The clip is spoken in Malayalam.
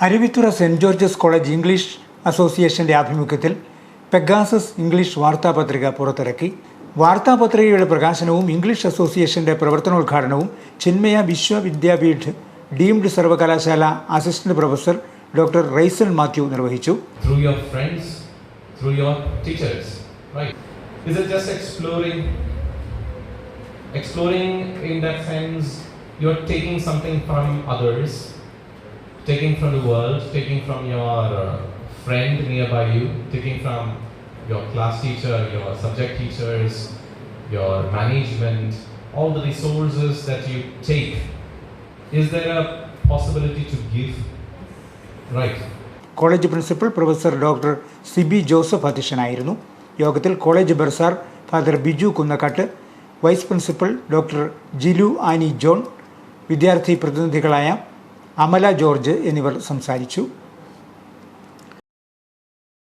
Aruvithura Saint George's College English അസോസിയേഷന്റെ ആഭിമുഖ്യത്തിൽ പെഗാസസ് ഇംഗ്ലീഷ് വാർത്താപത്രിക പുറത്തിറക്കി വാർത്താപത്രികയുടെ പ്രകാശനവും ഇംഗ്ലീഷ് അസോസിയേഷന്റെ പ്രവർത്തനോദ്ഘാടനവും ചിന്മയ വിശ്വവിദ്യാപീഠ് ഡീംഡ് സർവകലാശാല assistant professor doctor Raisal Mathew നിർവഹിച്ചു your friends, through your teachers, right? Is it just exploring? Exploring in that sense, you're taking something from others, taking from the world, taking from your uh, friend nearby you, taking from your class teacher, your subject teachers, your management, all the resources that you take. Is there a possibility to give? Right. College principal professor doctor Sibi Joseph അധ്യക്ഷനായിരുന്നു യോഗത്തിൽ college bursar father Biju Kunnakkattu vice principal doctor Jilu Annie John വിദ്യാർത്ഥി പ്രതിനിധികളായ അമല ജോർജ് എന്നിവർ സംസാരിച്ചു